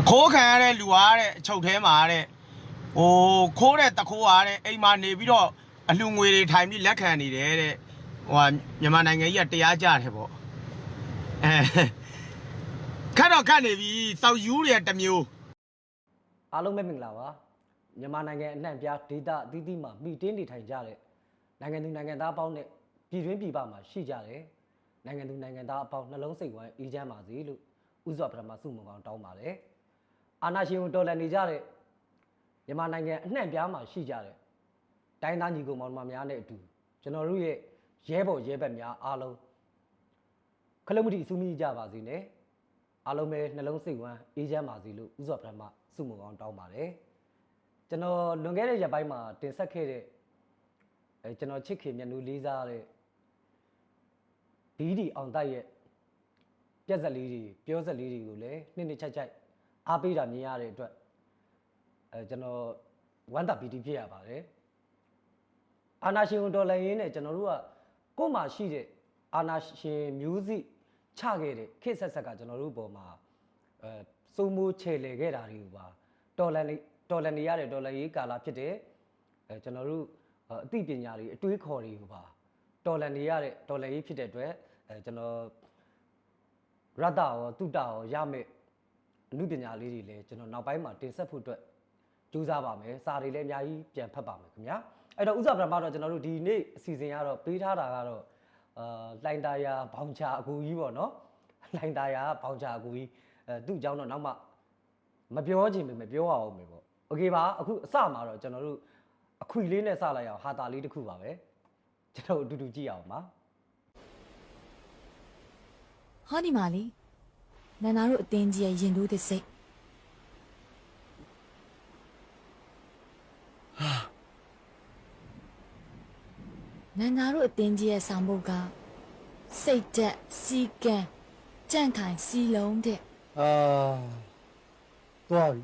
အခိုးခံရတဲ့လူအားတဲ့အချုပ်ထဲမှာတဲ့ဟိုခိုးတဲ့တခိုးအားတဲ့အိမ်မှာနေပြီးတော့အလှငွေတွေထိုင်ပြီးလက်ခံနေတယ်တဲ့ဟိုဟာမြန်မာနိုင်ငံကြီးကတရားကြတယ်ပေါ့အဲခက်တော့ခက်နေပြီစောက်ယူတွေတစ်မျိုးအားလုံးပဲမင်္ဂလာပါမြန်မာနိုင်ငံအနှံ့အပြားဒေသအသီးသီးမှာမိတင်းနေထိုင်ကြတဲ့နိုင်ငံသူနိုင်ငံသားအပေါင်းနဲ့ပြည်တွင်းပြည်ပမှာရှိကြတယ်နိုင်ငံသူနိုင်ငံသားအပေါင်းနှလုံးစိတ်ဝမ်းအေးချမ်းပါစေလို့ဥစွာပထမစုမုံကောင်တောင်းပါတယ် အာနာရှင်ကိုတော်လှန်နေကြတဲ့မြန်မာနိုင်ငံအနှံ့အပြားမှာရှိကြတဲ့တိုင်းသားညီကောင်မောင်နှမများနဲ့အတူကျွန်တော်တို့ရဲ့ရဲဘော်ရဲဘက်များအားလုံးခလုံးမတိစုမိကြပါစေနဲ့အားလုံးပဲနှလုံးစိတ်ဝမ်းအေးချမ်းပါစေလို့ဥစွာပထမစုမုံအောင်တောင်းပါတယ်ကျွန်တော်လွန်ခဲ့တဲ့ရက်ပိုင်းမှာတင်ဆက်ခဲ့တဲ့အဲကျွန်တော်ချစ်ခင်မြတ်နူးလေးစားတဲ့ဒီဒီအောင်တိုက်ရဲ့ပြက်ဆက်လေးတွေပြောဆက်လေးတွေကိုလည်းနှစ်နှစ်ချိုက်ချိုက် အားပေးတာမြင်ရတဲ့အတွက်အဲကျွန်တော်ဝမ်းသာပီတိဖြစ်ရပါတယ်အာနာရှင်ကိုတော်လည်းရင်းနဲ့ကျွန်တော်တို့ကကို့မှာရှိတဲ့အာနာရှင်မျိုးစိချခဲ့တဲ့ခေတ်ဆက်ဆက်ကကျွန်တော်တို့ဘောမှာအဲစိုးမိုးချေလေခဲ့တာတွေကိုပါတော်လန်လေးတော်လန်နေရတဲ့တော်လန်ရေးကာလဖြစ်တဲ့အဲကျွန်တော်တို့အသိပညာတွေအတွေးခေါ်တွေကိုပါတော်လန်နေရတဲ့တော်လန်ရေးဖြစ်တဲ့အတွက်အဲကျွန်တော်ရတ္တရောတုတ္တရောရမယ် အမှုပညာလေးတွေလည်းကျွန်တော်နောက်ပိုင်းမှာတင်ဆက်ဖို့အတွက်ကြိုးစားပါမယ်စာတွေလည်းအများကြီးပြန်ဖတ်ပါမယ်ခင်ဗျာအဲ့တော့ဥစ္စာပရမတော့ကျွန်တော်တို့ဒီနေ့အစီအစဉ်ကတော့ပေးထားတာကတော့အာလိုင်တာယာဘောင်ချာအကူကြီးပေါ့နော်လိုင်တာယာဘောင်ချာအကူကြီးအဲသူ့အကြောင်းတော့နောက်မှမပြောချင်ပေမဲ့ပြောရအောင်မယ်ပေါ့โอเคပါအခုအစမှာတော့ကျွန်တော်တို့အခွေလေးနဲ့စလိုက်အောင်ဟာတာလေးတစ်ခုပါပဲကျွန်တော်တို့အတူတူကြည့်အောင်ပါ ဟောဒီမာလီ နန္နာတို့အတင်းကြီးရဲ့ရင်တို့သစ်စိတ်နန္နာတို့အတင်းကြီးရဲ့ဆောင်ဘုတ်ကစိတ်တက်စီကံကြန့်ခိုင်စီလုံးတဲ့အာသွားပြီ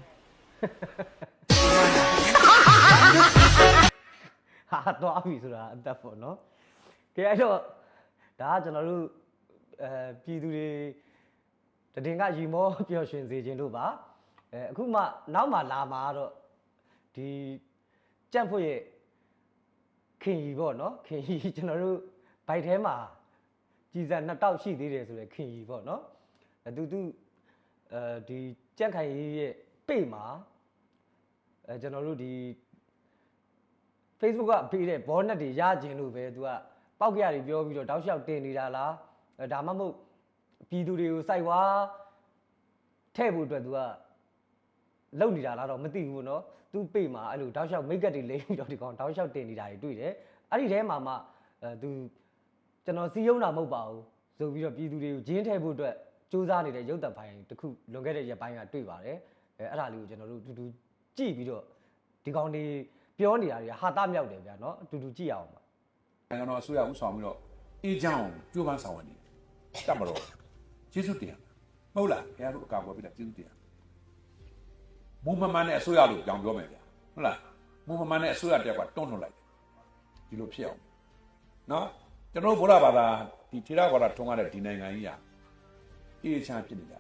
ဟာတော့ပြီဆိုတာအသက်ပေါ့နော်ကဲအဲ့တော့ဒါကကျွန်တော်တို့အဲပြည်သူတွေ တည်င်ကရီမောပျော်ရွှင်စေခြင်းတို့ပါအဲအခုမှနောက်မှလာမှာတော့ဒီကြက်ဖို့ရဲ့ခင်ကြီးပေါ့နော်ခင်ကြီးကျွန်တော်တို့ဘိုက်ထဲမှာကြည်စံနှစ်တောက်ရှိသေးတယ်ဆိုတဲ့ခင်ကြီးပေါ့နော်အဲသူသူအဲဒီကြက်ခိုင်ကြီးရဲ့ပေ့မှာအဲကျွန်တော်တို့ဒီ Facebook ကပေးတဲ့ဘောနက်တွေရခြင်းလို့ပဲ तू ကပောက်ကြရပြောပြီးတော့တောက်လျှောက်တင်နေတာလားအဲဒါမှမဟုတ် ပြည်သူတွေကိုစိုက်ဝါထဲ့ဖို့အတွက် तू ကလုံနေတာလားတော့မသိဘူးเนาะ तू ပေ့မှာအဲ့လိုတောက်လျှောက်မိတ်ကပ်တွေလိမ့်ပြီးတော့ဒီကောင်တောက်လျှောက်တင်နေတာတွေတွေ့တယ်အဲ့ဒီထဲမှာမှအဲ तू ကျွန်တော်စီးယုံတာမဟုတ်ပါဘူးဆိုပြီးတော့ပြည်သူတွေကိုဂျင်းထဲဖို့အတွက်စူးစမ်းနေတဲ့ရုပ်သံဖိုင်တစ်ခုလွန်ခဲ့တဲ့ရက်ပိုင်းကတွေ့ပါတယ်အဲအဲ့ဒါလေးကိုကျွန်တော်တို့တူတူကြည့်ပြီးတော့ဒီကောင်တွေပြောနေတာတွေကဟာတမြောက်တယ်ဗျာเนาะအတူတူကြည့်ရအောင်ပါ နိုင်ငံတော်အစိုးရဥဆောင်ပြီးတော့အေးချမ်းအောင်ကြိုးပမ်းဆောင်ရွက်နေတယ်တတ်မတော် ကျေးဇူးတင်ရမဟုတ်လားခင်ဗျားတို့အကာအကွယ်ပေးတာကျေးဇူးတင်ရမုံမမှန်တဲ့အစိုးရလို့ကြောင်ပြောမယ်ဗျာဟုတ်လားမုံမမှန်တဲ့အစိုးရတယောက်ကတွန်းလှန်လိုက်တယ်ဒီလိုဖြစ်အောင်နော်ကျွန်တော်တို့ဗုဒ္ဓဘာသာဒီထေရဘာသာထုံးရတဲ့ဒီနိုင်ငံကြီးကအေးချမ်းဖြစ်နေကြ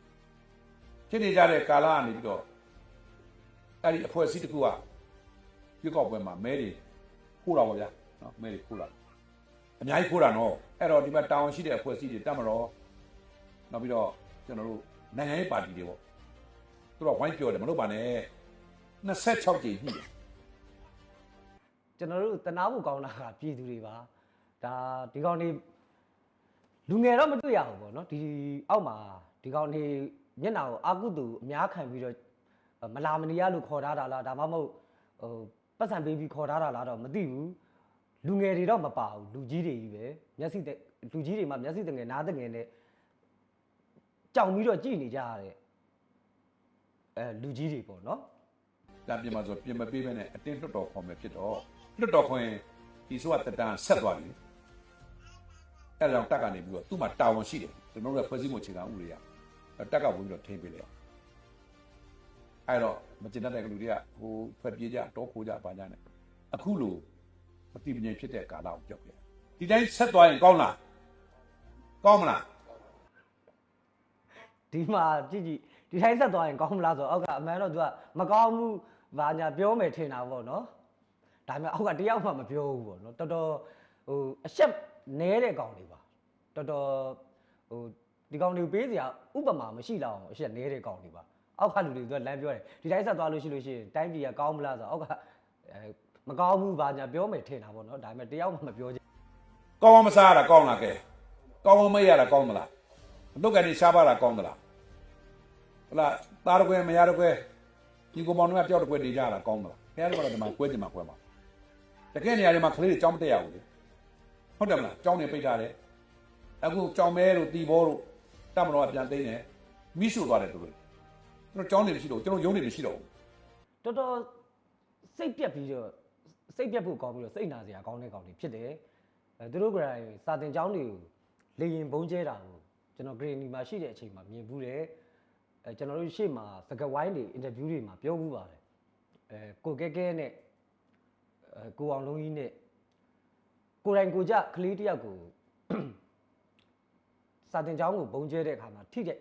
ဖြစ်နေကြတဲ့ကာလကနေပြီးတော့အဲ့ဒီအဖွဲ့အစည်းတစ်ခုကရွေးကောက်ပွဲမှာမဲတွေခိုးတာပေါ့ဗျာနော်မဲတွေခိုးတာအများကြီးခိုးတာနော်အဲ့တော့ဒီမှာတာဝန်ရှိတဲ့အဖွဲ့အစည်းတွေတက်မတော် နောက်ပြီးတော့ကျွန်တော်တို့နိုင်ငံရေးပါတီတွေပေါ့သူတို့ကဝိုင်းပြောတယ်မလုပ်ပါနဲ့26ကြိမ်ညှိတယ်ကျွန်တော်တို့တနာဖို့ကောင်းတာကပြည်သူတွေပါဒါဒီကောင်တွေလူငယ်တော့မတွေ့ရဘူးပေါ့နော်ဒီအောက်မှာဒီကောင်တွေမျက်နှာကိုအာကုတူအများခံပြီးတော့မလာမနေရလို့ခေါ်ထားတာလားဒါမှမဟုတ်ဟိုပတ်စံပေးပြီးခေါ်ထားတာလားတော့မသိဘူးလူငယ်တွေတော့မပါဘူးလူကြီးတွေကြီးပဲမျက်စိတဲ့လူကြီးတွေမှမျက်စိတငယ်နားတငယ်နဲ့ ကြောင်ပြီးတော့ကြည်နေကြရတဲ့အဲလူကြီးတွေပေါ့နော်ဒါပြင်မှာဆိုပြင်မပေးဘဲနဲ့အတင်းလွတ်တော်ခေါ်မယ်ဖြစ်တော့လွတ်တော်ခေါ်ရင်ဒီဆိုကတက်တန်းဆက်သွားပြီအဲ့ဒါကြောင့်တက်ကနေပြီးတော့သူ့မှာတာဝန်ရှိတယ်ကျွန်တော်တို့ကဖွဲ့စည်းမှုအခြေခံဥပဒေရတက်ကဝင်ပြီးတော့ထိန်းပေးလိုက်အဲ့တော့မကျင်တတ်တဲ့လူတွေကဟိုဖွဲ့ပြေးကြတောခိုးကြပါကြနဲ့အခုလို့မတိမငြိမ်ဖြစ်တဲ့ကာလကိုကြောက်တယ်ဒီတိုင်းဆက်သွားရင်ကောင်းလားကောင်းမလား ဒီမှာကြည့်ကြည့်ဒီတိုင်းဆက်သွားရင်ကောင်းမလားဆိုတော့အောက်ကအမှန်တော့ तू ကမကောင်းဘူးဘာညာပြောမယ်ထင်တာပေါ့နော်ဒါပေမဲ့အောက်ကတယောက်မှမပြောဘူးပေါ့နော်တော်တော်ဟိုအဆက်နဲတဲ့ကောင်တွေပါတော်တော်ဟိုဒီကောင်တွေကိုပေးစရာဥပမာမရှိတော့အောင်အဆက်နဲတဲ့ကောင်တွေပါအောက်ကလူတွေ तू ကလမ်းပြောတယ်ဒီတိုင်းဆက်သွားလို့ရှိလို့ရှိရင်တိုင်းပြည်ကကောင်းမလားဆိုတော့အောက်ကအဲမကောင်းဘူးဘာညာပြောမယ်ထင်တာပေါ့နော်ဒါပေမဲ့တယောက်မှမပြောချင်ကောင်းအောင်မစားရတာကောင်းလားကဲကောင်းအောင်မရတာကောင်းမလားအလုပ်ကနေရှားပါတာကောင်းသလား ဟလာသားတကွဲမရတကွဲဒီကောင်မောင်တွေကပျောက်တကွဲနေကြတာကောင်းသလားခင်ဗျားတို့ကတော့ဒီမှာကွဲတင်မှာကွဲမှာတကယ်နေရာတွေမှာကလေးတွေကြောင်းမတက်ရဘူးလေဟုတ်တယ်မလားကြောင်းနေပိတ်ထားတယ်အခုကြောင်းမဲတို့တီဘောတို့တမတော်ကပြန်သိမ်းတယ်မိရှုသွားတယ်သူတို့ကျွန်တော်ကြောင်းနေမရှိတော့ကျွန်တော်ရုံးနေမရှိတော့ဘူးတော်တော်စိတ်ပြက်ပြီးတော့စိတ်ပြက်ဖို့ကောင်းပြီးတော့စိတ်နာစရာကောင်းတဲ့ကောင်တွေဖြစ်တယ်အဲသူတို့ကလည်းစာတင်ကျောင်းတွေကိုလေရင်ဘုံကျဲတာကိုကျွန်တော်ဂရင်းနီမှာရှိတဲ့အချိန်မှာမြင်ဘူးတယ် အဲကျွန်တော်တို့ရှေ့မှာစကဝိုင်းတွေအင်တာဗျူးတွေမှာပြောဘူးပါတယ်အဲကိုကဲကဲနဲ့အဲကိုအောင်လုံးကြီးနဲ့ကိုယ်တိုင်ကိုကြကလေးတစ်ယောက်ကိုစာတင်ကျောင်းကိုဘုံကျဲတဲ့အခါမှာထိတဲ့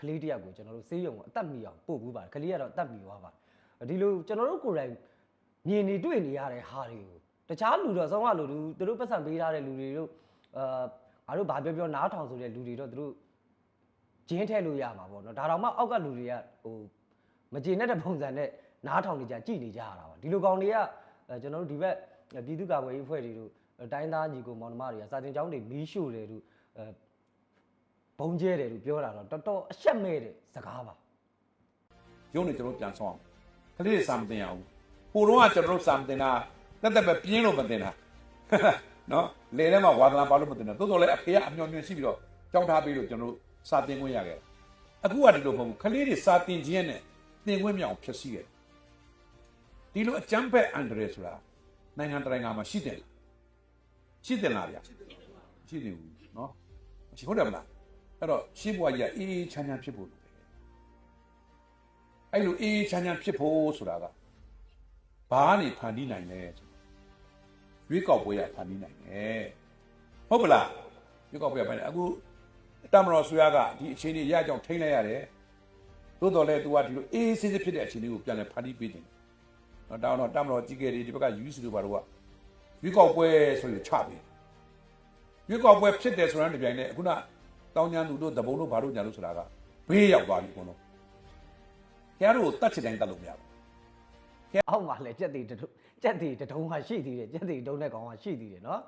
ကလေးတစ်ယောက်ကိုကျွန်တော်တို့စေးရုံကိုအသက်မီအောင်ပို့ဘူးပါတယ်ကလေးကတော့အသက်မီသွားပါတယ်ဒီလိုကျွန်တော်တို့ကိုယ်တိုင်မြင်နေတွေ့နေရတဲ့ဟာတွေကိုတခြားလူတော့ဆုံးကလူလူသူတို့ပတ်စံပေးထားတဲ့လူတွေတို့အာငါတို့ဘာပြောပြောနားထောင်ဆိုတဲ့လူတွေတော့သူတို့ ဂျင်းထဲလို့ရမှာပေါ့နော်ဒါတော့မှအောက်ကလူတွေကဟိုမကျေနပ်တဲ့ပုံစံနဲ့နားထောင်နေကြကြည်နေကြရတာပါဒီလိုကောင်တွေကအဲကျွန်တော်တို့ဒီဘက်ပြည်သူ့ကာကွယ်ရေးအဖွဲ့တွေတို့တိုင်းသားညီကိုမောင်နှမတွေကစာတင်ကျောင်းတွေမီးရှို့တယ်တို့အဲဘုံကျဲတယ်လို့ပြောတာတော့တော်တော်အရှက်မဲ့တဲ့စကားပါရုံးနေကျွန်တော်ပြန်ဆောင်အောင်ကလေးတွေစာမတင်ရအောင်ပိုတော့ကကျွန်တော်တို့စာမတင်တာတက်တက်ပဲပြင်းလို့မတင်တာနော်လေထဲမှာဝါသနာပါလို့မတင်တာတိုးတော်လည်းအဖေကအမျော်မြင်ရှိပြီးတော့ကြောင်းထားပြီးလို့ကျွန်တော်တို့ စာတင်ခွင့်ရခဲ့အခုကဒီလိုမဟုတ်ဘူးကလေးတွေစာတင်ခြင်းနဲ့တင်ခွင့်မြောက်ဖြစ်စီခဲ့ဒီလိုအကြမ်းဖက်အန်ဒရယ်ဆိုတာနိုင်ငံတကာမှာရှိတယ်လားရှိတယ်လားဗျရှိတယ်ဘူးနော်ရှိဟုတ်တယ်မလားအဲ့တော့ရှင်းဘွားကြီးကအေးအေးချမ်းချမ်းဖြစ်ဖို့လိုတယ်အဲ့လိုအေးအေးချမ်းချမ်းဖြစ်ဖို့ဆိုတာကဘာကနေဖန်တီးနိုင်လဲဆိုတော့ရွေးကောက်ပွဲရဖန်တီးနိုင်တယ်ဟုတ်ပလားရွေးကောက်ပွဲရဖန်တီးအခု တမတော်ဆွေရကဒီအခြေအနေရကြောင်ထိန်းလိုက်ရတယ်သို့တော်လည်း तू ကဒီလိုအေးအေးဆေးဆေးဖြစ်တဲ့အခြေအနေကိုပြန်လဲဖန်တီးပေးတယ်နော်တောင်းတော့တမတော်ကြီးကလေးဒီဘက်က UC တို့ဘာတို့ကရွေးကောက်ပွဲဆိုရင်ချပေးရွေးကောက်ပွဲဖြစ်တယ်ဆိုတဲ့တပြိုင်နက်အခုနတောင်းချမ်းသူတို့တဘုံတို့ဘာတို့ညာလို့ဆိုတာကဘေးရောက်သွားပြီဘုံတော့ကျန်တို့ကိုတတ်ချင်တိုင်းတတ်လို့မရဘူးအောက်မှာလည်းကြက်တီတစ်ထုကြက်တီတစ်ထုံးဟာရှိသေးတယ်ကြက်တီတုံးတဲ့ကောင်ဟာရှိသေးတယ်နော်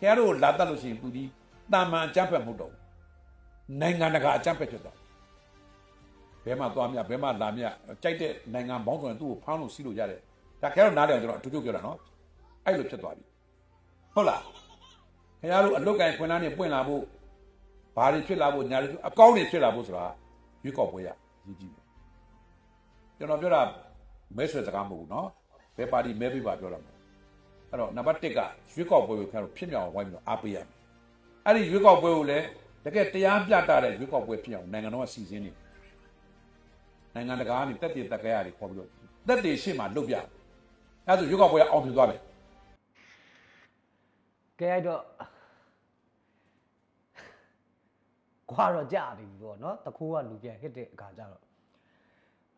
ကျန်တို့ကိုလာတတ်လို့ရှိရင်ပူဒီ တာမန်အကြမ်းဖက်မဟုတ်တော့ဘူးနိုင်ငံတကာအကြမ်းဖက်ဖြစ်သွားဘဲမှာသွားမြဘဲမှာလာမြကြိုက်တဲ့နိုင်ငံဘောင်းဆိုရင်သူ့ကိုဖောင်းလို့စီးလို့ရတယ်ဒါကျန်တို့နားလည်အောင်ကျွန်တော်အထူးထူးပြောတာနော်အဲ့လိုဖြစ်သွားပြီဟုတ်လားခင်ဗျားတို့အလုတ်ကန်ခွန်းသားနဲ့ပွင့်လာဖို့ဘာတွေဖြစ်လာဖို့ညာတွေဖြစ်အကောင်းတွေဖြစ်လာဖို့ဆိုတာရွေးကောက်ပွဲရရည်ကြည့်တယ်ကျွန်တော်ပြောတာမဲဆွဲစကားမဟုတ်ဘူးနော်ဘယ်ပါတီမဲပေးပါပြောတာမဟုတ်ဘူးအဲ့တော့နံပါတ်1ကရွေးကောက်ပွဲကိုခင်ဗျားတို့ဖြစ်မြောက်အောင်ဝိုင်းပြီးတော့အားပေးရမယ်။ အဲ့ဒီရွေးကောက်ပွဲကိုလည်းတကယ်တရားမျှတတဲ့ရွေးကောက်ပွဲဖြစ်အောင်နိုင်ငံတော်ကစီစဉ်နေတယ်။နိုင်ငံတကာကနေတက်တည်တက်ကြရတယ်ခေါ်ပြီးတော့တက်တည်ရှေ့မှာလုပ်ပြတယ်။အဲ့ဒါဆိုရွေးကောက်ပွဲကအောင်မြင်သွားတယ်ကဲအဲ့တော့ခွာတော့ကြာပြီပေါ့နော်တခိုးကလူပြန်ဟစ်တဲ့အခါကျတော့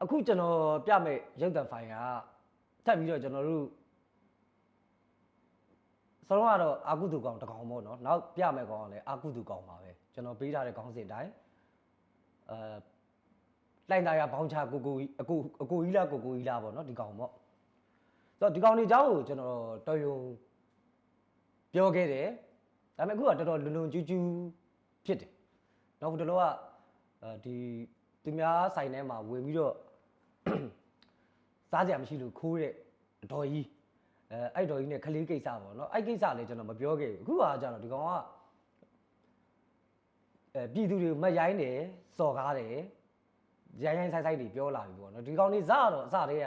အခုကျွန်တော်ပြမဲ့ရုပ်သံဖိုင်ကထပ်ပြီးတော့ကျွန်တော်တို့ စလုံးကတော့အာကုသူကောင်တစ်ကောင်ပေါ့နော်နောက်ပြမဲ့ကောင်ကလည်းအာကုသူကောင်ပါပဲကျွန်တော်ပေးထားတဲ့ခေါင်းစဉ်အတိုင်းအဲလိုင်တာရဘောင်းချကိုကိုကြီးအကိုအကိုကြီးလားကိုကိုကြီးလားပေါ့နော်ဒီကောင်ပေါ့ဆိုတော့ဒီကောင်ဒီเจ้าကိုကျွန်တော်တော်ယုံ ပြောခဲ့တယ်ဒါပေမဲ့အခုကတော်တော်လွန်လွန်ကျူးကျူးဖြစ်တယ်နောက်ဘယ်လိုကအဲဒီသူများဆိုင်ထဲမှာဝင်ပြီးတော့ စားကြမရှိလို့ခိုးတဲ့အတော်ကြီး အဲအဲ့တော်ကြီးနဲ့ခလေးကိစ္စပေါ့နော်အဲ့ကိစ္စလည်းကျွန်တော်မပြောခဲ့ဘူးအခုကကျတော့ဒီကောင်ကအဲပြည်သူတွေကိုမတ်ရိုင်းတယ်စော်ကားတယ်ရိုင်းရိုင်းဆိုင်ဆိုင်တွေပြောလာပြီပေါ့နော်ဒီကောင်တွေစတော့အစတည်းက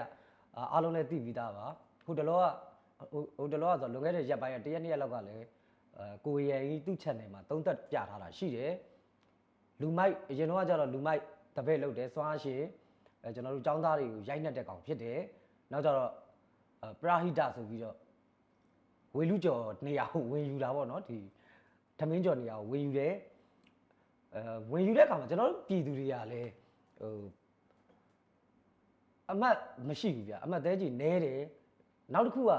အာအားလုံးလည်းသိပြီးသားပါခုတလောကဟိုဟိုတလောကဆိုလွန်ခဲ့တဲ့ရက်ပိုင်းကတရက်နှစ်ရက်လောက်ကလည်းအဲကိုရီးယားကြီးသူ့ channel မှာသုံးသက်ပြထားတာရှိတယ်လူမိုက်အရင်တော့ကကျတော့လူမိုက်တပည့်လုပ်တယ်စွမ်းအားရှိအဲကျွန်တော်တို့ចောင်းသားတွေကိုရိုက်နှက်တဲ့ကောင်ဖြစ်တယ်နောက်ကျတော့အဲ ပရာဟိတဆိုပြီးတော့ဝေလူကျော်နေရာကိုဝင်ယူတာပေါ့နော်ဒီသမင်းကျော်နေရာကိုဝင်ယူတယ်အဲဝင်ယူတဲ့အခါမှာကျွန်တော်တို့ပြည်သူတွေကလည်းဟိုအမတ်မရှိဘူးဗျအမတ်သေးကြီးနဲတယ်နောက်တစ်ခုက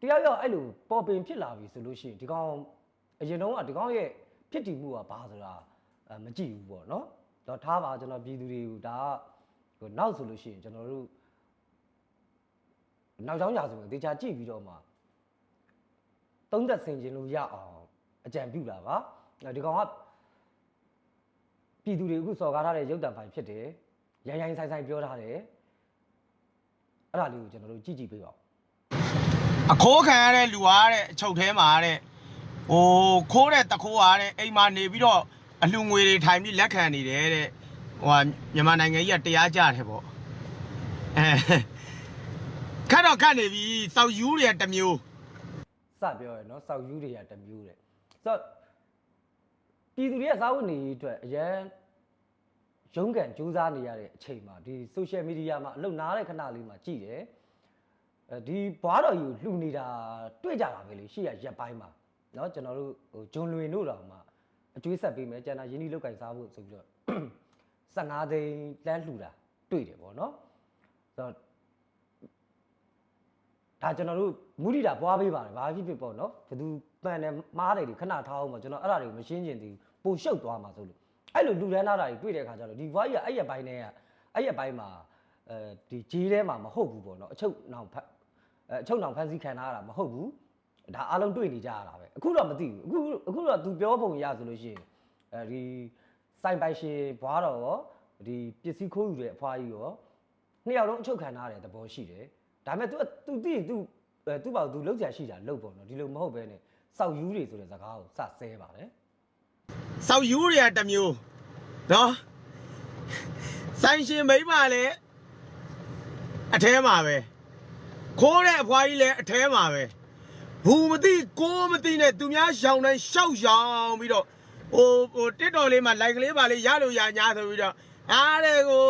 တယောက်ယောက်အဲ့လိုပေါ်ပင်ဖြစ်လာပြီဆိုလို့ရှိရင်ဒီကောင်အရင်တော့ကဒီကောင်ရဲ့ဖြစ်တည်မှုကဘာဆိုတာအဲမကြည့်ဘူးပေါ့နော်တော့ထားပါကျွန်တော်ပြည်သူတွေကိုဒါကဟိုနောက်ဆိုလို့ရှိရင်ကျွန်တော်တို့ နောက်ကြောင်းရာဆိုရင်တေချာကြည့်ပြီးတော့မှသုံးသက်ဆင်ခြင်လို့ရအောင်အကြံပြုတာပါဒီကောင်ကပြည်သူတွေအခုစော်ကားထားတဲ့ရုပ်တံဖိုင်ဖြစ်တယ်။ရိုင်းရိုင်းဆိုင်ဆိုင်ပြောထားတယ်။အဲ့ဒါလေးကိုကျွန်တော်တို့ကြည့်ကြည့်ပေးပါဦးအခိုးခံရတဲ့လူအားတဲ့အချုပ်ထဲမှာတဲ့ဟိုခိုးတဲ့တခိုးအားတဲ့အိမ်မှာနေပြီးတော့အလှငွေတွေထိုင်ပြီးလက်ခံနေတယ်တဲ့ဟိုဟာမြန်မာနိုင်ငံကြီးကတရားကြတယ်ပေါ့အဲ ခက်တော့ခက်နေပြီစောက်ယူးတွေကတစ်မျိုး ။စပြောရယ်နော်စောက်ယူးတွေကတစ်မျိုးတဲ့။ဆိုတော့ပြည်သူတွေကစားဝတ်နေရေးအတွက်အရန်ရုန်းကန်ကြိုးစားနေရတဲ့အချိန်မှာဒီ social media မှာအလုပ်နားတဲ့ခဏလေးမှာကြည့်တယ်။အဲဒီဘွားတော်ကြီးကိုလှူနေတာတွေ့ကြတာပဲလေရှေ့ရရက်ပိုင်းမှာเนาะကျွန်တော်တို့ဟိုဂျွန်လွင်တို့တောင်မှအကျွေးဆက်ပေးမယ်ကျန်တာရင်းနှီးလောက်ကင်စားဖို့ဆိုပြီးတော့ 15သိန်းလမ်းလှူတာတွေ့တယ်ပေါ့နော်ဆိုတော့ ဒါကျွန်တော်တို့မူရိတာပွားပေးပါတယ်ဘာဖြစ်ဖြစ်ပေါ့နော်ဘယ်သူပန်တယ်မားတယ်ဒီခဏထားအောင်ပေါ့ကျွန်တော်အဲ့ဒါတွေကိုမရှင်းကျင်သေးဘူးပိုရှုပ်သွားမှာဆိုလို့အဲ့လိုလူတန်းလာတာတွေတွေ့တဲ့အခါကျတော့ဒီဘွားကြီးကအဲ့ရပိုင်းနဲ့ကအဲ့ရပိုင်းမှာအဲဒီဂျေးထဲမှာမဟုတ်ဘူးပေါ့နော်အချုပ်နောင်ဖတ်အဲအချုပ်နောင်ဖန်စီခံထားရတာမဟုတ်ဘူးဒါအားလုံးတွေ့နေကြရတာပဲအခုတော့မသိဘူးအခုအခုတော့သူပြောပုံရဆိုလို့ရှိရင်အဲဒီစိုင်ပိုင်ရှင်ဘွားတော်ရောဒီပစ္စည်းခိုးယူတဲ့အဖွားကြီးရောနှစ်ယောက်လုံးအချုပ်ခံထားတဲ့သဘောရှိတယ် ဒါပေမဲ့ तू तू သိ तू အဲသူ့ဘာသူလောက်ကြရှိတာလောက်ပေါ့နော်ဒီလိုမဟုတ်ဘဲနဲ့စောက်ယူးတွေဆိုတဲ့စကားကိုစဆဲပါတယ် စောက်ယူးတွေကတစ်မျိုးနော်ဆိုင်ရှင်မိန်းမလည်းအထဲမှာပဲခိုးတဲ့အဖွားကြီးလည်းအထဲမှာပဲဘူးမသိကိုမသိနဲ့သူများရှောင်းတိုင်းရှောက်ရှောင်းပြီးတော့ဟိုဟိုတစ်တော်လေးမှာလိုက်ကလေးပါလေးရလို့ရညာဆိုပြီးတော့အားတဲ့ကို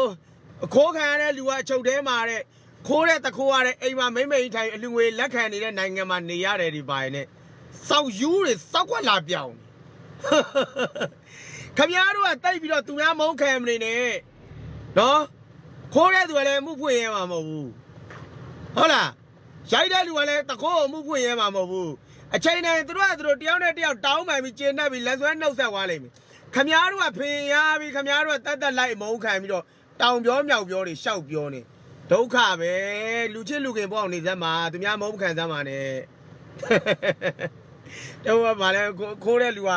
ခိုးခံရတဲ့လူကအချုပ်ထဲမှာတဲ့ ခိုးတဲ့တခိုးရတဲ့အိမ်မှာမိမ့်မိန်ထိုင်အလူငွေလက်ခံနေတဲ့နိုင်ငံမှာနေရတယ်ဒီပါရင်နဲ့စောက်ယူးတွေစောက်ခွက်လာပြောင်းခမည်းတော်ကတိုက်ပြီးတော့သူများမုန်းခံမနေနဲ့နော်ခိုးတဲ့သူကလည်းမှုဖွင့်ရဲမှာမဟုတ်ဘူးဟုတ်လားရိုက်တဲ့လူကလည်းတခိုးကိုမှုဖွင့်ရဲမှာမဟုတ်ဘူးအချိန်တိုင်းသူတို့ကသူတို့တယောက်နဲ့တယောက်တောင်းပန်ပြီးကျင်းတတ်ပြီးလက်ဆွဲနှုတ်ဆက်သွားလိမ့်မယ်ခမည်းတော်ကဖင်ရပြီးခမည်းတော်ကတတ်တတ်လိုက်မုန်းခံပြီးတော့တောင်ပြောမြောက်ပြောတွေရှောက်ပြောနေ ဒုက္ခပဲလူချစ်လူခင်ပေါ့အောင်နေစမ်းမှာသူများမုန်းခံစမ်းမှာနဲ့တော့ဗာလဲခိုးတဲ့လူက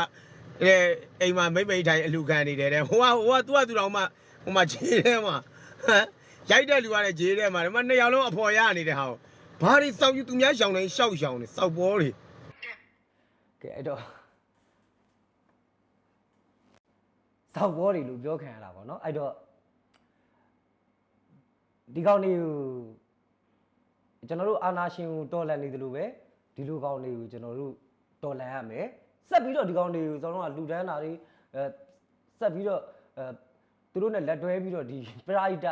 အဲအိမ်မှာမိမ့်မိတ်ထိုင်အလူခံနေတယ်တဲ့ဟိုကဟိုကသူကသူတော်မှဟိုမှာခြေထဲမှာဟမ်ရိုက်တဲ့လူကလည်းခြေထဲမှာဒီမှာနှစ်ယောက်လုံးအဖော်ရနေတဲ့ဟာကိုဘာတွေစောက်ယူသူများရှောင်နေရှောက်ရှောင်နေစောက်ပေါ်တွေကဲအဲ့တော့စောက်ဘောတွေလို့ပြောခံရတာပေါ့နော်အဲ့တော့ ဒီကောင်လေးကိုကျွန်တော်တို့အာနာရှင်ကိုတော်လန်နေသလိုပဲဒီလိုကောင်လေးကိုကျွန်တော်တို့တော်လန်ရမယ်ဆက်ပြီးတော့ဒီကောင်လေးကိုကျွန်တော်တို့ကလူဒန်းတာတွေအဲဆက်ပြီးတော့အဲသူတို့နဲ့လက်တွဲပြီးတော့ဒီပရာဟိတ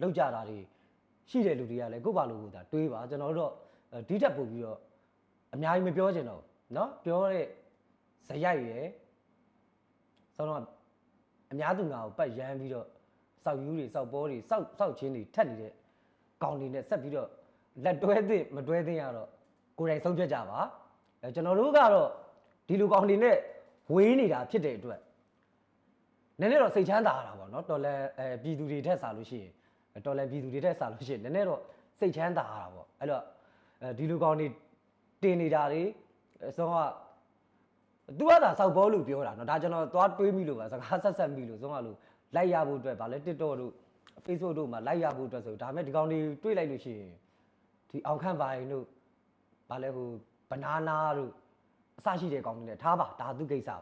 လောက်ကြတာတွေရှိတဲ့လူတွေကလည်းကိုယ့်ဘာလို့ကိုသာတွေးပါကျွန်တော်တို့တော့ဒီတက်ပို့ပြီးတော့ အများကြီးမပြောချင်တော့ဘူးเนาะပြောတဲ့ဇယိုက်ရယ်ဆိုတော့အများသူငါကိုပတ်ရမ်းပြီးတော့ စောက်ယူးတွေစောက်ဘောတွေစောက်စောက်ချင်းတွေထက်နေတဲ့ကောင်တွေနဲ့ဆက်ပြီးတော့လက်တွဲသင့်မတွဲသင့်ရတော့ကိုယ်တိုင်ဆုံးဖြတ်ကြပါအဲကျွန်တော်တို့ကတော့ဒီလူကောင်တွေနဲ့ဝေးနေတာဖြစ်တဲ့အတွက်နည်းနည်းတော့စိတ်ချမ်းသာရတာပေါ့နော်တော်လဲအဲပြည်သူတွေထက်စားလို့ရှိရင်တော်လဲပြည်သူတွေထက်စားလို့ရှိရင်နည်းနည်းတော့စိတ်ချမ်းသာရတာပေါ့အဲ့တော့အဲဒီလူကောင်တွေ တင်နေတာတွေအစောကသူကသာစောက်ဘောလို့ပြောတာเนาะဒါကျွန်တော်သွားတွေးမိလို့ပါစကားဆက်ဆက်မိလို့ဆုံးကလို့ လိုက်ရဖို့အတွက်ဗာလဲ TikTok တို့ Facebook တို့မှာလိုက်ရဖို့အတွက်ဆိုဒါပေမဲ့ဒီကောင်တွေတွေးလိုက်လို့ရှိရင်ဒီအောင်ခန့်ပိုင်းတို့ဗာလဲဟိုဘနာနာတို့အစရှိတဲ့ကောင်တွေနဲ့ထားပါဒါသူကိစ္စပါ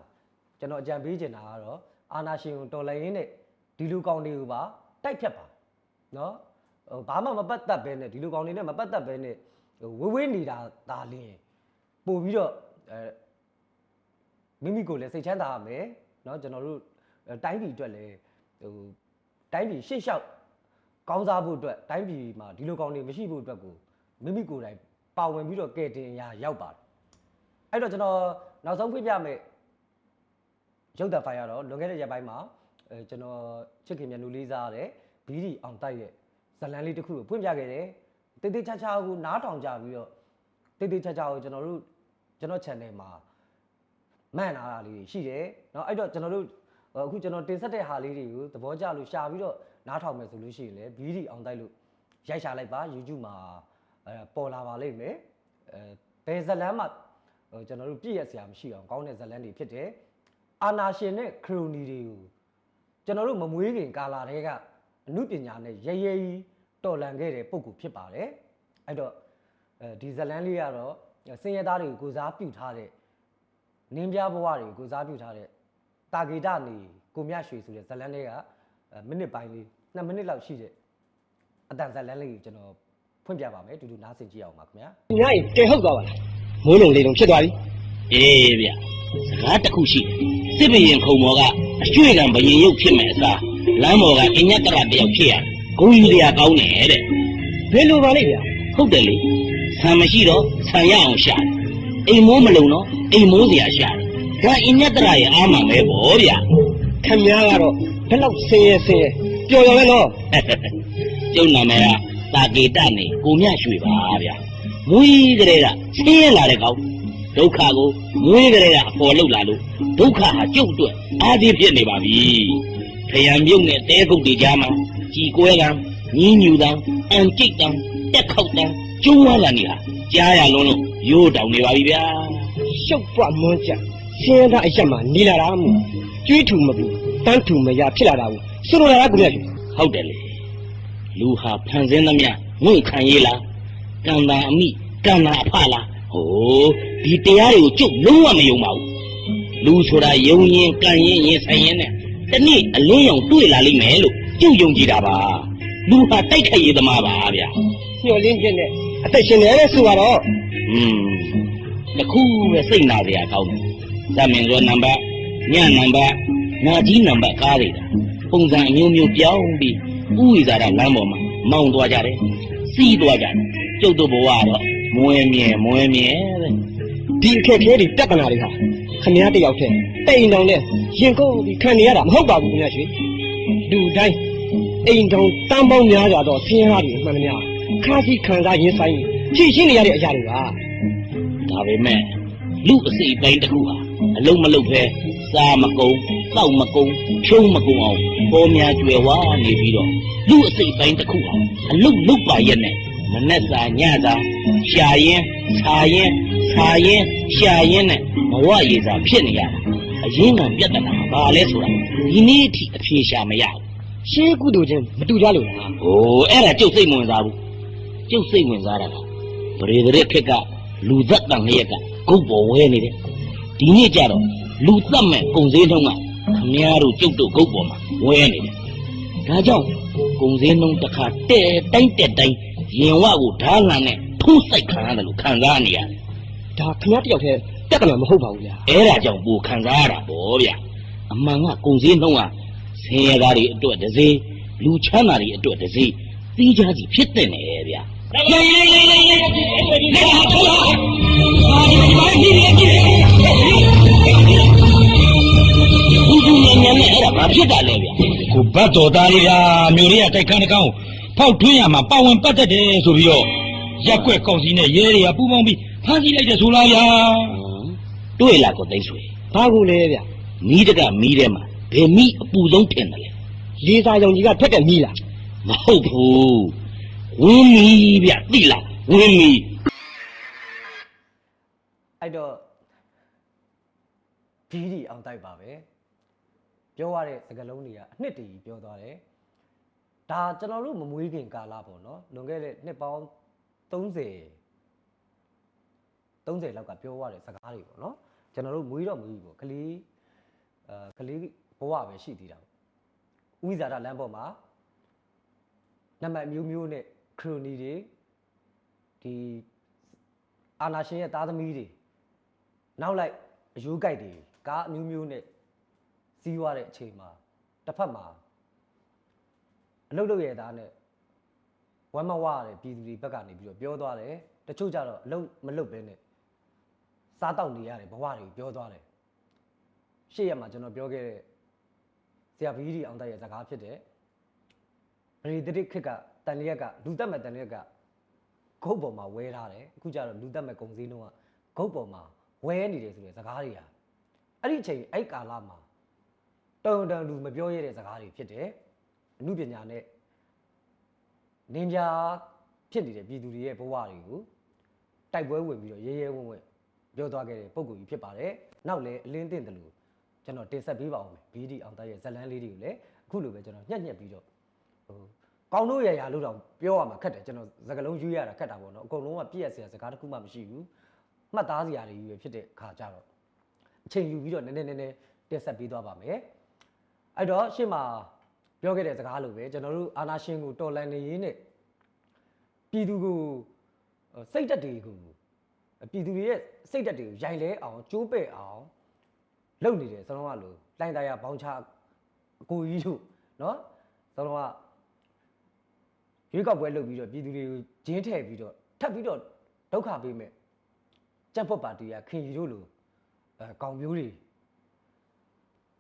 ကျွန်တော်အကြံပေးချင်တာကတော့အာနာရှင်ကိုတော်လိုင်းရင်းနဲ့ဒီလူကောင်တွေကိုပါတိုက်ဖြတ်ပါเนาะဟိုဘာမှမပတ်သက်ပဲနဲ့ဒီလူကောင်တွေနဲ့မပတ်သက်ပဲနဲ့ ဟိုဝေးဝေးနေတာဒါလင်းပို့ပြီးတော့အဲမိမိကိုယ်လည်းစိတ်ချမ်းသာရမယ်เนาะကျွန်တော်တို့အဲတိုင်းပြည်အတွက်လည်း ဟိုတိုင်းပြည်ရှေ့လျှောက်ကောင်းစားဖို့အတွက်တိုင်းပြည်မှာဒီလိုကောင်တွေမရှိဖို့အတွက်ကိုမိမိကိုယ်တိုင်ပါဝင်ပြီးတော့ကဲတင်ရာရောက်ပါတယ်အဲ့တော့ကျွန်တော်နောက်ဆုံးပြပြမယ် ရုပ်သံဖိုင်ကတော့လွန်ခဲ့တဲ့ရက်ပိုင်းမှာအဲကျွန်တော်ချစ်ခင်မြတ်နူလေးစားတဲ့ဘီဒီအောင်တိုက်ရဲ့ဇတ်လန်လေးတစ်ခုကိုဖွင့်ပြခဲ့တယ်တိတ်တိတ်ချာချာကိုနားထောင်ကြပြီးတော့တိတ်တိတ်ချာချာကိုကျွန်တော်တို့ကျွန်တော် channel မှာမှန်လာတာလေးတွေရှိတယ်เนาะအဲ့တော့ကျွန်တော်တို့ အခုကျွန်တော်တင်ဆက်တဲ့ဟာလေးတွေကိုသဘောကျလို့ရှာပြီးတော့နားထောင်မယ်ဆိုလို့ရှိရင်လည်းဘီဒီအောင်တိုက်လို့ရိုက်ရှာလိုက်ပါ YouTube မှာအဲပေါ်လာပါလိမ့်မယ်အဲဘယ်ဇတ်လန်မှာဟိုကျွန်တော်တို့ပြည့်ရစရာမရှိအောင်ကောင်းတဲ့ဇတ်လန်တွေဖြစ်တယ်အာနာရှင်နဲ့ခရိုနီတွေကိုကျွန်တော်တို့မမွေးခင်ကာလာတွေကအမှုပညာနဲ့ရဲရဲကြီးတော်လန်ခဲ့တဲ့ပုံကူဖြစ်ပါတယ်အဲ့တော့အဲဒီဇတ်လန်လေးကတော့စင်ရသားတွေကိုကိုစားပြုထားတဲ့နင်းပြဘဝတွေကိုကိုစားပြုထားတဲ့ တာဂေတနေကိုမြရွှေဆိုတဲ့ဇတ်လန်လေးကအဲမိနစ်ပိုင်းလေး2မိနစ်လောက်ရှိတဲ့အတန်ဇတ်လန်လေးကိုကျွန်တော်ဖွင့်ပြပါမယ်တူတူနားဆင်ကြည့်အောင်ပါခင်ဗျာညရင်တဲဟုတ်သွားပါလားမိုးလုံးလေးလုံးဖြစ်သွားပြီအေးဗျစကားတစ်ခုရှိတယ်စစ်ဘရင်ခုံမော်ကအရွှေကံဘရင်ရုပ်ဖြစ်မယ်အစားလမ်းမော်ကအညက်တရတယောက်ဖြစ်ရဂုံယူစရာကောင်းတယ်တဲ့ဘယ်လိုပါလိမ့်ဗျာဟုတ်တယ်လေဆံမရှိတော့ဆံရအောင်ရှာတယ်အိမ်မိုးမလုံတော့အိမ်မိုးစရာရှာတယ် ဒါအညက်တရရဲ့အားမှန်ပဲဗောဗျခမများကတော့ဘယ်လောက်ဆင်းရဲဆင်းရဲပျော်ရပဲနော်ကျုပ်နာမည်ကတာကေတနေကိုမြရွှေပါဗျမွေးကလေးကဆင်းရဲလာတဲ့ကောင်ဒုက္ခကိုမွေးကလေးကအပေါ်လောက်လာလို့ဒုက္ခဟာကျုပ်အတွက်အာဒီဖြစ်နေပါပြီခရံမြုပ်နဲ့တဲကုတ်တွေကြားမှာကြည်ကွဲကံညင်းညူတံအန်ကျိတ်တံတက်ခောက်တံကျုံးဝါလာနေတာကြားရလုံးလုံးရိုးတောင်နေပါပြီဗျာရှုပ်ပွားမွန်းကြ ဆင်းရဲတဲ့အရက်မှာနေလာတာမို့ကျွေးထူမပူတန်းထူမရဖြစ်လာတာကိုဆိုလိုတာကကိုမြတ်ယူဟုတ်တယ်လေလူဟာဖန်ဆင်းသမျှငွင့်ခံရေးလားကံတာအမိကံတာအဖလားဟိုဒီတရားတွေကိုကျုပ်လုံးဝမယုံပါဘူးလူဆိုတာယုံရင်ကံရင်ရင်ဆိုင်ရင်နဲ့တနေ့အလင်းရောင်တွေ့လာလိမ့်မယ်လို့ကျုပ်ယုံကြည်တာပါလူဟာတိုက်ခိုက်ရေးသမားပါဗျာညှော်လင်းခြင်းနဲ့အသက်ရှင်နေတဲ့ဆိုတော့อืมတခုပဲစိတ်နာစရာကောင်းတယ် သမင်ရောနံပါတ်ညနံပါတ်နာကြီးနံပါတ်ကားတွေတာပုံစံအမျိုးမျိုးပြောင်းပြီးဥဝိဇာရလမ်းပေါ်မှာမောင်းသွားကြတယ်စီးသွားကြတယ်ကျုပ်တို့ဘဝကတော့မွဲမြဲမွဲမြဲတဲ့ဒီအခက်အခဲတွေတက်ပနာတွေဟာခမများတယောက်တည်းတိမ်တောင်နဲ့ရင်ကိုပြီးခံနေရတာမဟုတ်ပါဘူးကိုမြတ်ရွှေလူတိုင်းအိမ်တောင်တန်းပေါင်းများစွာတော့ဆင်းရဲတာတွေအမှန်တများခါးစီခံစားရင်ဆိုင်ဖြည့်ရှင်းနေရတဲ့အရာတွေပါဒါပေမဲ့လူအစိတ်အပိုင်းတစ်ခုဟာ အလုံးမလုံးပဲစားမကုံတောက်မကုံဖြုံးမကုံအောင်ပေါ်များကျွယ်ဝနေပြီးတော့လူအစိတ်အပိုင်းတစ်ခုဟာအလုံးလုံးပါရက်နဲ့မနဲ့စာညစာရှာရင်ဆာရင်ဆာရင်ရှာရင်နဲ့ဘဝရည်စာဖြစ်နေရတာအရင်ကပြဿနာဘာလဲဆိုတာဒီနေ့အထိအဖြေရှာမရဘူးရှင်းကုသိုလ်ချင်းမတူကြလို့လား။ဟိုအဲ့ဒါကျုပ်စိတ်မဝင်စားဘူး။ကျုပ်စိတ်ဝင်စားတာကပရိသေရခက်ကလူသက်တန်လျက်ကဂုတ်ပေါ်ဝဲနေတယ်။ ဒီနေ့ကျတော့လူသက်မဲ့ကုံစင်းထုံးကခမည်းတော်ကျုပ်တို့ဂုတ်ပေါ်မှာဝဲနေတယ်။ဒါကြောင့်ကုံစင်းထုံးတစ်ခါတဲ့တိုင်းတဲ့တိုင်းရင်ဝကိုဓာတ်လန်နဲ့ထုံးစိုက်ခံရတယ်လို့ခံစားနေရတယ်ဒါခမည်းတယောက်တည်းတက်ပနာမဟုတ်ပါဘူးဗျာ။အဲ့ဒါကြောင့်ပူခံစားရတာပေါ့ဗျ။အမှန်ကကုံစင်းထုံးကဆင်းရဲသားတွေအတွက်တစ်စေးလူချမ်းသာတွေအတွက်တစ်စေးသီးခြားစီဖြစ်တဲ့နေဗျာ။ ဘူးဘူးညံ့ညံ့နဲ့အဲ့ဒါဘာဖြစ်တာလဲဗျာကိုဘတ်တော်သားလေးကမျိုးလေးကတိုက်ခန်းတစ်ကောင်ကိုဖောက်ထွင်းရမှာပါဝင်ပတ်သက်တယ်ဆိုပြီးတော့ရက်ွက်ကောက်စီနဲ့ရဲတွေကပူပေါင်းပြီးဖမ်းဆီးလိုက်တဲ့ဆိုလားဗျာတွေ့လားကိုသိန်းဆွေဘာကိုလဲဗျာမီးတကမီးထဲမှာဘယ်မိအပူဆုံးထင်တယ်လဲလေးစားရောင်ကြီးကဖက်တဲ့မီးလားမဟုတ်ဘူး ဝင်းမီဗျသိလားဝင်းမီအဲ့တော့ဘီဒီအောင်တိုက်ပါပဲပြောရတဲ့စကားလုံးတွေကအနှစ်တည်းပြောသွားတယ်ဒါကျွန်တော်တို့မမွေးခင်ကာလပေါ့နော်လွန်ခဲ့တဲ့နှစ်ပေါင်း30 30လောက်ကပြောရတဲ့စကားတွေပေါ့နော်ကျွန်တော်တို့မွေးတော့မွေးပြီပေါ့ကလေးအဲကလေးဘဝပဲရှိသေးတာပေါ့ဥဝိဇာရလမ်းပေါ်မှာနံပါတ်မျိုးမျိုးနဲ့ ခရိုနီတွေဒီအာနာရှင်ရဲ့သားသမီးတွေနောက်လိုက်အယူကြိုက်တွေကားအမျိုးမျိုးနဲ့စီးသွားတဲ့အချိန်မှာတစ်ဖက်မှာအလုတ်လုတ်ရဲ့သားနဲ့ဝမ်းမဝရတဲ့ပြည်သူတွေဘက်ကနေပြီးတော့ပြောသွားတယ်တချို့ကြတော့အလုတ်မလုတ်ပဲနဲ့စားတောက်နေရတယ်ဘဝတွေပြောသွားတယ်ရှေ့ရက်မှာကျွန်တော်ပြောခဲ့တဲ့ဆရာဘီဒီအောင်တိုက်ရဲ့စကားဖြစ်တဲ့ဗရီတတိခစ်က တန်လျက်ကလူတက်မဲ့တန်လျက်ကဂုတ်ပေါ်မှာဝဲထားတယ်အခုကျတော့လူတက်မဲ့ဂုံစည်းလုံးကဂုတ်ပေါ်မှာဝဲနေတယ်ဆိုတဲ့စကားတွေဟာအဲ့ဒီအချိန်အဲ့ကာလမှာတုံတုံလူမပြောရတဲ့စကားတွေဖြစ်တယ်အမှုပညာနဲ့နင်းပြဖြစ်နေတဲ့ပြည်သူတွေရဲ့ဘဝတွေကိုတိုက်ပွဲဝင်ပြီးတော့ရဲရဲဝံ့ဝံ့ပြောသွားခဲ့တဲ့ပုံကူကြီးဖြစ်ပါတယ်နောက်လည်းအလင်းတင်တယ်လို့ကျွန်တော်တင်ဆက်ပေးပါဦးမယ်ဘီဒီအောင်တိုက်ရဲ့ဇတ်လန်းလေးတွေကိုလည်းအခုလိုပဲကျွန်တော်ညှက်ညက်ပြီးတော့ဟို ကောင်းတို့ရရလို့တော့ပြောရမှာခက်တယ်ကျွန်တော်စကားလုံးယူရတာခက်တာပေါ့နော်အကုန်လုံးကပြည့်ရစရာစကားတစ်ခုမှမရှိဘူးမှတ်သားစရာတွေကြီးပဲဖြစ်တဲ့ခါကြတော့အချိန်ယူပြီးတော့နည်းနည်းနည်းနည်းတင်ဆက်ပေးသွားပါမယ်အဲ့တော့ရှေ့မှာပြောခဲ့တဲ့စကားလိုပဲကျွန်တော်တို့အာနာရှင်ကိုတော်လန်နေရင်းနဲ့ပြည်သူကိုစိတ်တက်တွေကိုပြည်သူတွေရဲ့စိတ်တက်တွေကိုရိုင်လဲအောင်ကျိုးပဲ့အောင်လုပ်နေတယ်စလုံးကလို့လိုင်းသားရဘောင်းချအကိုကြီးတို့နော်စလုံးက ရွေးကောက်ပွဲလုပ်ပြီးတော့ပြည်သူတွေကိုဂျင်းထည့်ပြီးတော့ထပ်ပြီးတော့ဒုက္ခပေးမဲ့ကြက်ဖွက်ပါတီကခင်ကြီးတို့လိုအဲကောင်မျိုးတွေ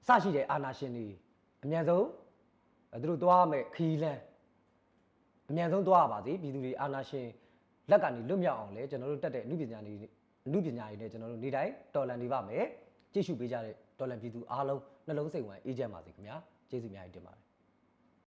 စရှိတဲ့အာနာရှင်တွေအမြန်ဆုံးအဲသူတို့သွားမဲ့ခီးလန်းအမြန်ဆုံးသွားရပါစေပြည်သူတွေအာနာရှင်လက်ကနေလွတ်မြောက်အောင်လဲကျွန်တော်တို့တက်တဲ့အမှုပညာတွေအမှုပညာတွေနဲ့ကျွန်တော်တို့နေတိုင်းတော်လန်နေပါမယ်ကြည့်ရှုပေးကြတဲ့တော်လန်ပြည်သူအားလုံးနှလုံးစိတ်ဝင်အေးချမ်းပါစေခင်ဗျာကျေးဇူးအများကြီးတင်ပါတယ်